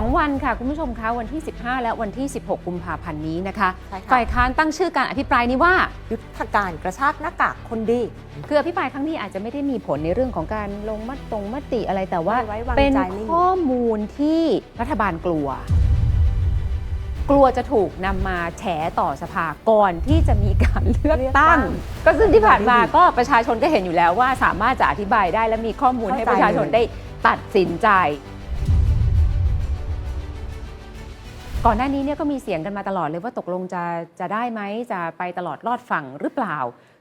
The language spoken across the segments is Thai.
2 วันค่ะ คุณผู้ชมคะวันที่ 15 และวันที่ 16 กุมภาพันธ์นี้นะคะ ใช่ค่ะ ฝ่ายค้านตั้งชื่อการอภิปรายนี้ว่า ยุทธการกระชากหน้ากากคนดี คืออภิปรายครั้งนี้อาจจะไม่ได้มีผลในเรื่องของการลงมตรงมติอะไรแต่ว่า ไม่ไว้วางเป็นใจไม่มี ข้อมูลที่รัฐบาลกลัว กลัวจะถูกนำมาแฉต่อสภาก่อนที่จะมีการเลือกตั้ง ก็ซึ่งที่ผ่านมาก็ประชาชนก็เห็นอยู่แล้วว่าสามารถจะอธิบายได้และมีข้อมูลให้ประชาชนได้ตัดสินใจ ก่อนหน้านี้เนี่ยก็มีเสียงกันมาตลอดเลยว่าตกลงจะจะได้ไหมจะไปตลอดรอดฝั่งหรือเปล่า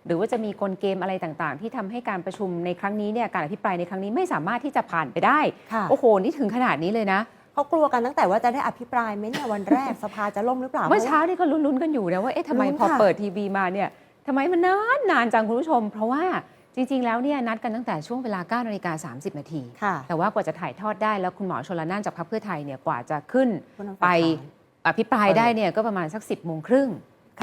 หรือว่าจะมีกลเกมอะไรต่างๆ ที่ทำให้การประชุมในครั้งนี้เนี่ยการอภิปรายในครั้งนี้ไม่สามารถที่จะผ่านไปได้ค่ะโอ้โห นี่ถึงขนาดนี้เลยนะเขากลัวกันตั้งแต่ว่าจะได้อภิปรายไหมเนี่ยวันแรกสภาจะล่มหรือเปล่าเมื่อเช้านี่ก็ลุ้นๆกันอยู่นะว่าเอ๊ะทำไมลุ้นพอค่ะเปิดทีวีมาเนี่ยทำไมมันนานนานจังคุณผู้ชม เพราะว่า จริง ๆ แล้วเนี่ยนัดกันตั้งแต่ช่วงเวลา9นาฬิกา30 นาที ค่ะ แต่ว่ากว่าจะถ่ายทอดได้แล้วคุณหมอชลน่านจากพรรคเพื่อไทยเนี่ยกว่าจะขึ้นผู้นำไปฝ่ายค้านอภิปรายได้เนี่ยก็ประมาณสัก 10บโมงครึ่ง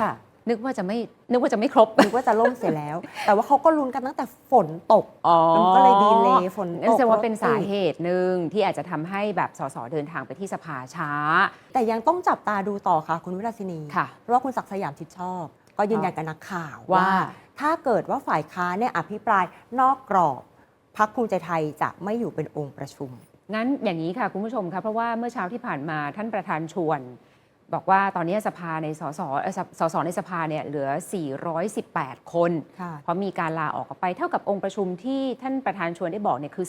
ค่ะ นึกว่าจะไม่นึกว่าจะไม่ครบ นึกว่าจะล่มเสียแล้ว แต่ว่าเขาก็ลุ้นกันตั้งแต่ฝนตก อ๋อมันก็เลยดีเลยฝนตกนั่นแสดงว่าเป็นรถติดสาเหตุหนึ่งที่อาจจะทำให้แบบสสเดินทางไปที่สภาช้าแต่ยังต้องจับตาดูต่อค่ะ คุณวิราชินี ค่ะ เพราะว่าคุณศักดิ์สยามชิดชอบ ก็ยืนยันกับนักข่าวว่า ถ้าเกิดว่าฝ่ายค้านเนี่ยอภิปรายนอกกรอบพักภูมิใจไทยจะไม่อยู่เป็นองค์ประชุม งั้นอย่างนี้ค่ะคุณผู้ชมคะเพราะว่าเมื่อเช้าที่ผ่านมาท่านประธานชวน บอกว่าตอนนี้สภาในสสเอ่อสสสในสภาเนี่ยเหลือ 418 คนค่ะเพราะมีการลาออกออกไปเท่ากับองค์ประชุมที่ท่านประธานชวนได้บอกเนี่ยคือ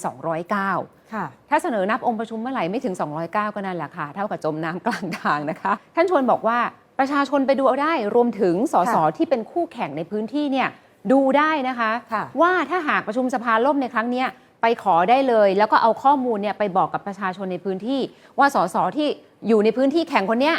209ค่ะถ้าเสนอนับองค์ประชุมเมื่อไหร่ไม่ถึง 209 ก็นั่นแหละค่ะ เท่ากับจมน้ำกลางทางนะคะ ท่านชวนบอกว่า ประชาชนไปดูเอาได้ รวมถึงสสค่ะที่เป็นคู่แข่งในพื้นที่เนี่ยดูได้นะคะค่ะว่าถ้าหากประชุมสภาล่มในครั้งเนี้ยไปขอได้เลย แล้วก็เอาข้อมูลเนี่ยไปบอกกับประชาชนในพื้นที่ ว่าสสที่อยู่ในพื้นที่แข่งคนเนี้ย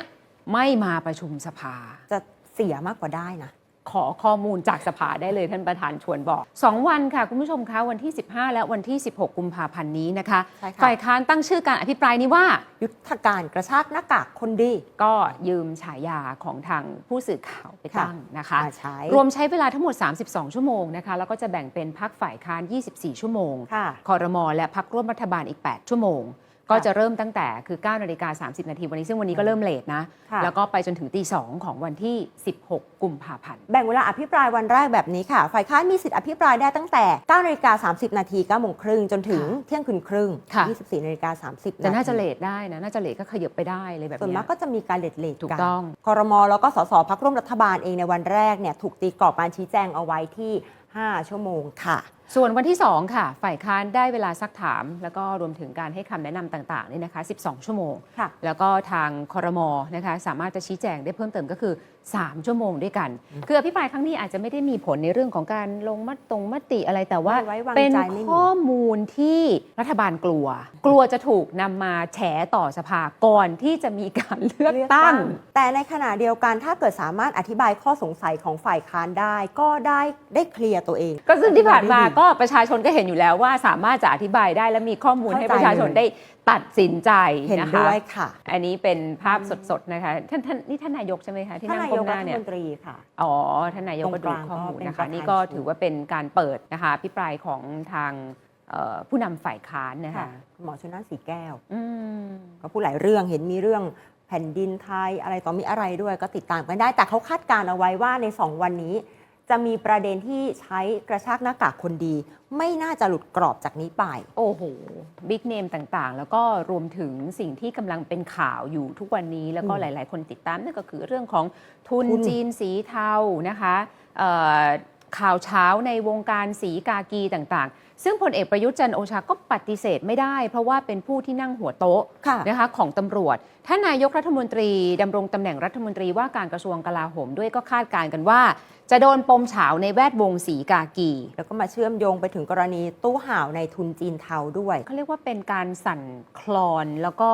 ไม่มาประชุมสภาจะเสียมากกว่าได้นะ ขอข้อมูลจากสภาได้เลยท่านประธานชวนบอก 2 วันค่ะ คุณผู้ชมคะวันที่ 15 และวันที่ 16 กุมภาพันธ์นี้นะคะใช่ค่ะ ฝ่ายค้านตั้งชื่อการอภิปรายนี้ว่า ยุทธการกระชากหน้ากากคนดี ก็ยืมฉายาของทางผู้สื่อข่าวไปตั้งนะคะ มาใช้รวมใช้เวลาทั้งหมด 32 ชั่วโมงนะคะ แล้วก็จะแบ่งเป็นพักฝ่ายค้าน 24 ชั่วโมง ค่ะ คอรมอและพักร่วมรัฐบาลอีก 8 ชั่วโมง ก็จะเริ่มตั้งแต่คือ9นาฬิกา30 นาทีวันนี้ ซึ่งวันนี้ก็เริ่มเลทนะค่ะแล้วก็ไปจนถึงตี2ของวันที่ 16 กุมภาพันธ์ แบ่งเวลาอภิปรายวันแรกแบบนี้ค่ะ ฝ่ายค้านมีสิทธิ์อภิปรายได้ตั้งแต่9นาฬิกา30 นาที9โมงครึ่งจนถึงค่ะเที่ยงคืนครึ่งค่ะ24นาฬิกา30แต่น่าจะทีเลทได้นะ น่าจะเลทก็ขยับไปได้เลยแบบส่วนเนี้มายกก็จะมีการเลทเลทถูกกันต้องคอรมอแล้วก็สสพักร่วมรัฐบาลเองในวันแรกเนี่ยถูกตีกรอบการชี้แจงเอาไว้ที่ 5 ชั่วโมงค่ะ ส่วนวันที่ 2 ค่ะ ฝ่ายค้านได้เวลาซักถาม แล้วก็รวมถึงการให้คำแนะนำต่างๆนี่นะคะ 12 ชั่วโมงค่ะแล้วก็ทางคอรมอนะคะสามารถจะชี้แจงได้เพิ่มเติมก็คือ 3 ชั่วโมงด้วยกัน คืออภิปรายครั้งนี้อาจจะไม่ได้มีผลในเรื่องของการลงมตรงมติอะไรแต่ว่าไม่ไว้วางเป็นใจไม่มีข้อมูลที่รัฐบาลกลัว กลัวจะถูกนำมาแฉต่อสภาก่อนที่จะมีการเลือกตั้ง แต่ในขณะเดียวกันถ้าเกิดสามารถอธิบายข้อสงสัยของฝ่ายค้านได้ ก็ได้ได้เคลียร์ตัวเอง ก็ซึ่งที่ผ่านมาได้ดีก็ประชาชนก็เห็นอยู่แล้วว่าสามารถจะอธิบายได้และมีข้อมูลให้เข้าใจประชาชนเลยได้ตัดสินใจเห็นนะคะด้วยค่ะ อันนี้เป็นภาพสดๆนะคะท่านท่านนี่ท่านนายกใช่ไหมคะที่ท่านนั่งนายก้กมหรัน้าฐเนี่ยมนตรีค่ะอ๋อท่านนายกก็ตรงดูกลางข้อมูลก็เป็นนะคะประธานนี่ก็ชูถือว่าเป็นการเปิดนะคะพิปรายของทางเอ่อผู้นำฝ่ายค้านนะคะค่ะคุณหมอชนน่านสีแก้วอืมก็พูดหลายเรื่องเห็นมีเรื่องแผ่นดินไทยอะไรต่อมีอะไรด้วยก็ติดตามกันได้ แต่เขาคาดการณ์เอาไว้ว่าใน 2 วันนี้ จะมีประเด็นที่ใช้กระชากหน้ากากคนดี ไม่น่าจะหลุดกรอบจากนี้ไป โอ้โห บิ๊กเนมต่างๆ แล้วก็รวมถึงสิ่งที่กำลังเป็นข่าวอยู่ทุกวันนี้แล้วก็อืมหลาย ๆ คนติดตามนั่นก็คือเรื่องของทุนทุน จีนสีเทานะคะเอ่อข่าวเช้าในวงการสีกากีต่างๆ ซึ่งพลเอกประยุทธ์จันทร์โอชาก็ปฏิเสธไม่ได้ เพราะว่าเป็นผู้ที่นั่งหัวโต๊ะ ค่ะ นะคะของตำรวจ ท่านนายกรัฐมนตรีดำรงตำแหน่งรัฐมนตรีว่าการกระทรวงกลาโหมด้วยก็คาดการณ์กันว่า จะโดนปมเฉาในแวดวงสีกากี แล้วก็มาเชื่อมโยงไปถึงกรณีตู้ห่าวในทุนจีนเทาด้วย เขาเรียกว่าเป็นการสั่นคลอนแล้วก็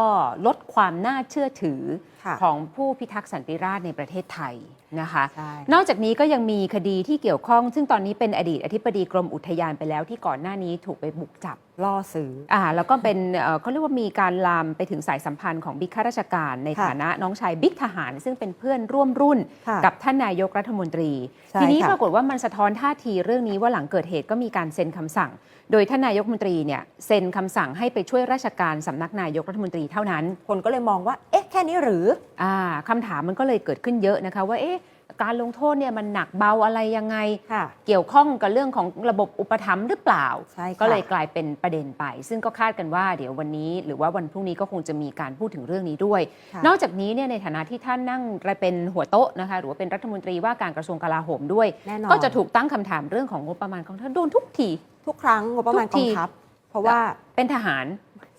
ลดความน่าเชื่อถือค่ะของผู้พิทักษ์สันติราษฎร์ในประเทศไทยนะคะใช่นอกจากนี้ก็ยังมีคดีที่เกี่ยวข้อง ซึ่งตอนนี้เป็นอดีตอธิบดีกรมอุทยานไปแล้วที่ก่อนหน้านี้ถูกไปบุกจับล่อซื้ออ่าแล้วก็เป็นเอ่อเขาเรียกว่ามีการลามไปถึงสายสัมพันธ์ของบิ๊กข้าราชการ ในค่ะฐานะน้องชายบิ๊กทหาร ซึ่งเป็นเพื่อนร่วมรุ่นค่ะกับท่านนายกรัฐมนตรีใช่ทีนี้ค่ะปรากฏว่ามันสะท้อนท่าทีเรื่องนี้ว่าหลังเกิดเหตุก็มีการเซ็นคำสั่ง โดยท่านนายกรัฐมนตรีเนี่ยเซ็นคำสั่งให้ไปช่วยราชการสำนักนายกรัฐมนตรีเท่านั้น คนก็เลยมองว่าเอ๊ะแค่นี้หรืออ่าคำถามมันก็เลยเกิดขึ้นเยอะนะคะว่าเอ๊ะ การลงโทษเนี่ยมันหนักเบาอะไรยังไง ค่ะ เกี่ยวข้องกับเรื่องของระบบอุปถัมภ์หรือเปล่า ใช่ค่ะ ก็เลยกลายเป็นประเด็นไป ซึ่งก็คาดกันว่าเดี๋ยววันนี้ หรือว่าวันพรุ่งนี้ก็คงจะมีการพูดถึงเรื่องนี้ด้วย ค่ะ นอกจากนี้เนี่ยในฐานะที่ท่านนั่งเป็นหัวโต๊ะนะคะหรือว่าเป็นรัฐมนตรีว่าการกระทรวงกลาโหมด้วย แน่นอน ก็จะถูกตั้งคำถามเรื่องของงบประมาณของท่านโดนทุกที ทุกครั้งงบประมาณทุกกทีองทัพ เพราะว่าเป็นทหาร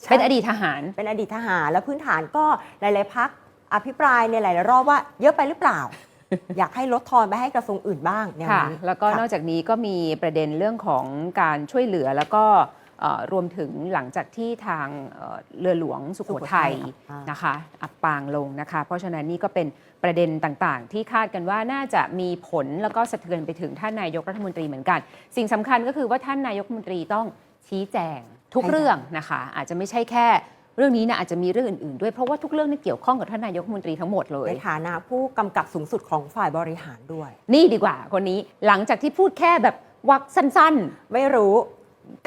ใช่เป็นอดีตทหาร เป็นอดีตทหาร แล้วพื้นฐานก็หลาย ๆ พักอภิปรายในหลาย ๆ รอบว่าเยอะไปหรือเปล่า อยากให้ลดทอนไปให้กระทรวงอื่นบ้างแนวค่ะนี้แล้วก็ค่ะนอกจากนี้ก็มีประเด็นเรื่องของการช่วยเหลือแล้วก็เอ่อรวมถึงหลังจากที่ทางเอ่อเรือหลวงสุโขทัยสุโขทัยอับปางนะคะ อับปางลงนะคะ เพราะฉะนั้นนี่ก็เป็นประเด็นต่างๆ ที่คาดกันว่าน่าจะมีผลแล้วก็สะเทือนไปถึงท่านนายกรัฐมนตรีเหมือนกัน สิ่งสำคัญก็คือว่าท่านนายกรัฐมนตรีต้องชี้แจงทุกเรื่องนะคะ อาจจะไม่ใช่แค่ เรื่องนี้นะอาจจะมีเรื่องอื่นๆ ด้วยเพราะว่าทุกเรื่องนี่เกี่ยวข้องกับท่านนายกรัฐมนตรีทั้งหมดเลย ในฐานะผู้กำกับสูงสุดของฝ่ายบริหารด้วย นี่ดีกว่าคนนี้หลังจากที่พูดแค่แบบวักสั้นๆไม่รู้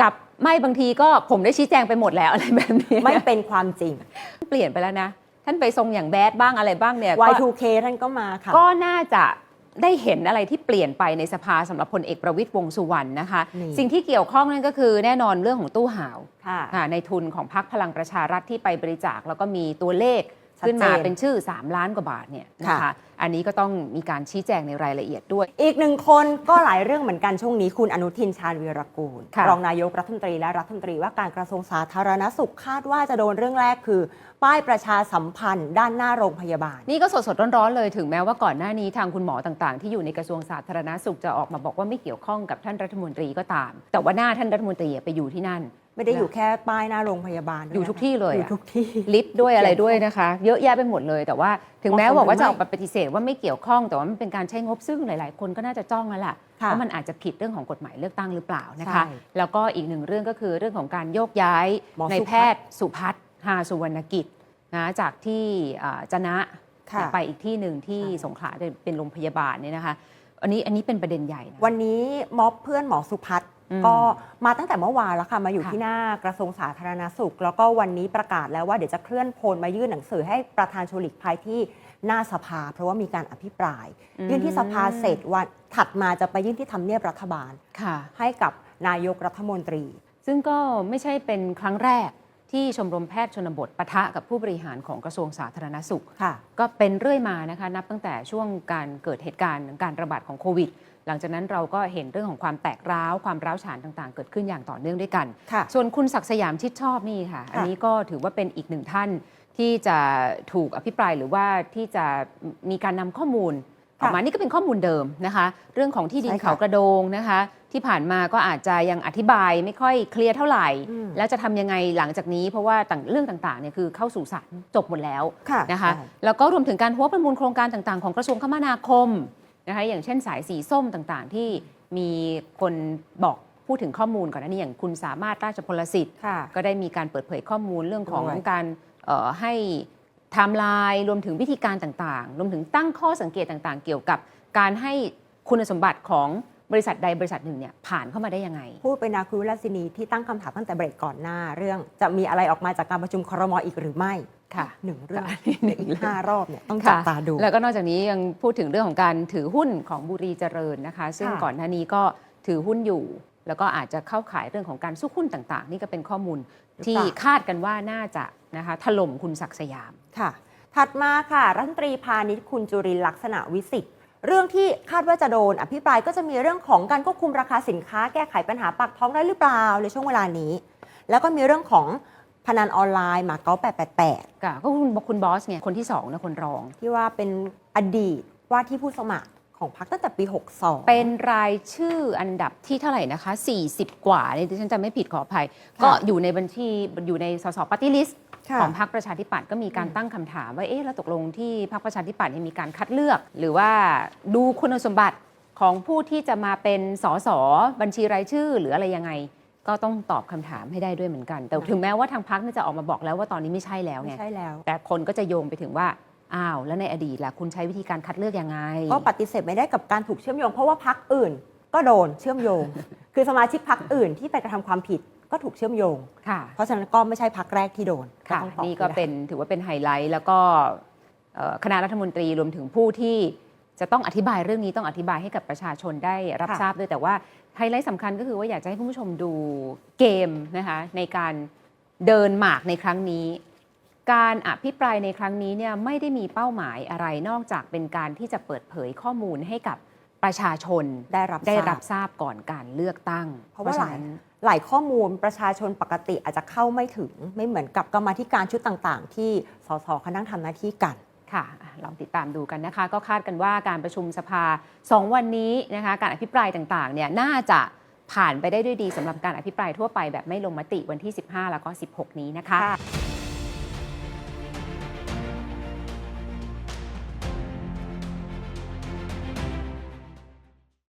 กับไม่บางทีก็ผมได้ชี้แจงไปหมดแล้วอะไรแบบนี้ไม่เป็นความจริง เปลี่ยนไปแล้วนะ ท่านไปทรงอย่างแบดบ้างอะไรบ้างเนี่ยก็ Y2K ท่านก็มาค่ะ ก็น่าจะ ได้เห็นอะไรที่เปลี่ยนไปในสภาสำหรับพลเอกประวิตยวงษ์สุวรรณนะคะนี่สิ่งที่เกี่ยวข้องนั่นก็คือแน่นอนเรื่องของตู้ห่าวค่ะอ่าในทุนของพรรคพลังประชารัฐที่ไปบริจาค แล้วก็มีตัวเลขชัดเจน ขึ้นมาเป็นชื่อ 3 ล้านกว่าบาทเนี่ยนะคะค่ะอันนี้ก็ต้องมีการชี้แจงในรายละเอียดด้วย อีกหนึ่งคนก็หลายเรื่องเหมือนกันช่วงนี้คุณอนุทินชาญวีรกูลค่ะรองนายกรัฐมนตรีและรัฐมนตรีว่าการกระทรวงสาธารณสุขคาดว่าจะโดนเรื่องแรกคือ ป้ายประชาสัมพันธ์ ด้านหน้าโรงพยาบาล นี่ก็สดสดๆร้อนๆเลยถึงแม้ว่าก่อนหน้านี้ทางคุณหมอต่างๆ ที่อยู่ในกระทรวงสาธารณสุขจะออกมาบอกว่าไม่เกี่ยวข้องกับท่านรัฐมนตรีก็ตาม แต่ว่าหน้าท่านรัฐมนตรีอะไปอยู่ที่นั่น ไม่ได้อยู่แค่ป้ายหน้าโรงพยาบาลด้วอยู่ทุกที่เลยอยู่อะทุกที่ลิฟต์ด้วยอะไรด้วยนะคะ เยอะแยะไปหมดเลย แต่ว่าถึงแม้เหมาะสมบอกว่าจะหอรืออกไม่มาปฏิเสธว่าไม่เกี่ยวข้องแต่ว่ามันเป็นการใช้งบซึ่งหลายๆ คนก็น่าจะจ้องแล้วล่ะค่ะว่ามันอาจจะผิดเรื่องของกฎหมายเลือกตั้งหรือเปล่านะคะใช่แล้วก็อีกหนึ่งเรื่องก็คือเรื่องของการโยกย้ายหมอในสุพัฒน์แพทย์สุพัฒน์หาสุวรรณกิจนะจากที่อ่าจะนะค่ะไปอีกที่หนึ่งที่ใช่สงขลาเป็นโรงพยาบาลเนี่ยนะคะอันนี้อันนี้เป็นประเด็นใหญ่นะวันนี้ม็อบเพื่อนหมอสุพัฒน์อืม ก็มาตั้งแต่เมื่อวานแล้วค่ะ มาอยู่ค่ะที่หน้ากระทรวงสาธารณสุข แล้วก็วันนี้ประกาศแล้วว่าเดี๋ยวจะเคลื่อนพลมายื่นหนังสือให้ประธานชวนหลีกภัยที่หน้าสภา เพราะว่ามีการอภิปราย ยื่นที่สภาเสร็จวันถัดมาจะไปยื่นที่ทำเนียบรัฐบาลค่ะให้กับนายกรัฐมนตรี ซึ่งก็ไม่ใช่เป็นครั้งแรก ที่ชมรมแพทย์ชนบทปะทะกับผู้บริหารของกระทรวงสาธารณสุขค่ะก็เป็นเรื่อยมานะคะนับตั้งแต่ช่วงการเกิดเหตุการณ์การระบาดของโควิด หลังจากนั้นเราก็เห็นเรื่องของความแตกร้าว ความร้าวฉานต่างๆ เกิดขึ้นอย่างต่อเนื่องด้วยกันค่ะส่วนคุณศักดิ์สยามชิดชอบนี่ค่ะ อันนี้ก็ถือว่าเป็นอีกหนึ่งท่านที่จะถูกอภิปรายหรือว่าที่จะมีการนำข้อมูลออกมานี่ก็เป็นข้อมูลเดิมนะคะ เรื่องของที่ดินใช่ค่ะเขากระโดงนะคะ ที่ผ่านมาก็อาจจะยังอธิบายไม่ค่อยเคลียร์เท่าไหร่อืมแล้วจะทำยังไงหลังจากนี้ เพราะว่าต่างเรื่องต่างๆเนี่ยคือเข้าสู่ศาลจบหมดแล้วค่ะนะคะใช่แล้วก็รวมถึงการหัวประมูลโครงการต่างๆ ของกระทรวงคมนาคมนะคะอย่างเช่นสายสีส้มต่างๆ ที่มีคนบอกพูดถึงข้อมูลก่อนหน้านี้อย่างคุณสามารถราชพลสิทธิ์ค่ะก็ได้มีการเปิดเผยข้อมูลเรื่องของด้วยการเอ่อให้ไทม์ไลน์รวมถึงวิธีการต่างๆ รวมถึงตั้งข้อสังเกตต่างๆ เกี่ยวกับการให้คุณสมบัติของ บริษัทใดบริษัทหนึ่งเนี่ยผ่านเข้ามาได้ยังไง พูดไปนะคุณวิลาสินีที่ตั้งคำถามตั้งแต่เบรกก่อนหน้า เรื่องจะมีอะไรออกมาจากการประชุมครมอีกหรือไม่ค่ะหนึ่งเรื่องค่ะหนึ่งอีกเรื่อง ห้ารอบเนี่ยต้องจับค่ะตาดู แล้วก็นอกจากนี้ยังพูดถึงเรื่องของการถือหุ้นของบุรีเจริญนะคะ ซึ่งค่ะ ก่อนหน้านี้ก็ถือหุ้นอยู่ แล้วก็อาจจะเข้าขายเรื่องของการสู้หุ้นต่างๆ นี่ก็เป็นข้อมูลที่คาดกันว่าน่าจะนะคะถล่มคุณศักดิ์สยาม ค่ะ ถัดมาค่ะ รัฐมนตรีพาณิชย์คุณจุรินทร์ลักษณะวิสิทธิ์ เรื่องที่คาดว่าจะโดนอภิปรายก็จะมีเรื่องของการควบคุมราคาสินค้าแก้ไขปัญหาปากท้องได้หรือเปล่าในช่วงเวลานี้ แล้วก็มีเรื่องของพนันออนไลน์หมาเก๊า888 ค่ะก็คุณคุณบอสเนี่ยคนที่สองนะคนรอง ที่ว่าเป็นอดีตว่าที่ผู้สมัครของพรรคตั้งแต่ปี 62 เป็นรายชื่ออันดับที่เท่าไหร่นะคะ 40 กว่าเนี่ยดิฉันจะไม่ผิดขออภัย ก็อยู่ในบัญชีอยู่ในสสปฏิลิสค่ะ ของพรรคประชาธิปัตย์ก็มีการตั้งคำถามว่าเอ๊ะแล้วตกลงที่พรรคประชาธิปัตย์เนี่ยมีการคัดเลือก หรือว่าดูคุณสมบัติของผู้ที่จะมาเป็นสสบัญชีรายชื่อหรืออะไรยังไง ก็ต้องตอบคำถามให้ได้ด้วยเหมือนกัน แต่ถึงแม้ว่าทางพรรคเนี่ยจะออกมาบอกแล้วว่าตอนนี้ไม่ใช่แล้วไงไม่ใช่แล้ว แต่คนก็จะโยงไปถึงว่าอ้าวแล้วในอดีตล่ะคุณใช้วิธีการคัดเลือกยังไง ก็ปฏิเสธไม่ได้กับการถูกเชื่อมโยง เพราะว่าพักอื่นก็โดนเชื่อมโยง คือสมาชิกพักอื่นที่ไปกระทำความผิด ก็ถูกเชื่อมโยงค่ะเพราะฉะนั้นก็ไม่ใช่พักแรกที่โดนค่ะต้องตอบนี่ก็ให้ได้เป็นถือว่าเป็นไฮไลท์ แล้วก็เอ่อคณะรัฐมนตรีรวมถึงผู้ที่จะต้องอธิบายเรื่องนี้ต้องอธิบายให้กับประชาชนได้รับค่ะทราบด้วยแต่ว่าไฮไลท์สำคัญก็คือว่าอยากจะให้คุณผู้ชมดูเกมนะคะในการเดินหมากในครั้งนี้ การอภิปรายในครั้งนี้เนี่ยไม่ได้มีเป้าหมายอะไรนอกจากเป็นการที่จะเปิดเผยข้อมูลให้กับ ประชาชนได้รับได้ทารับทราบก่อนการเลือกตั้ง เพราะว่าหลายฉนั้นหลายข้อมูลประชาชนปกติอาจจะเข้าไม่ถึงไม่เหมือนกับกรรมาธิการชุดต่างๆ ที่สสเขานั่งทำหน้าที่กันค่ะอะลองติดตามดูกันนะคะ ก็คาดกันว่าการประชุมสภา 2 วันนี้นะคะการอภิปรายต่างๆเนี่ยน่าจะผ่านไปได้ด้วยดีสำหรับการอภิปรายทั่วไปแบบไม่ลงมติวันที่ 15 แล้วก็ 16 นี้นะคะค่ะ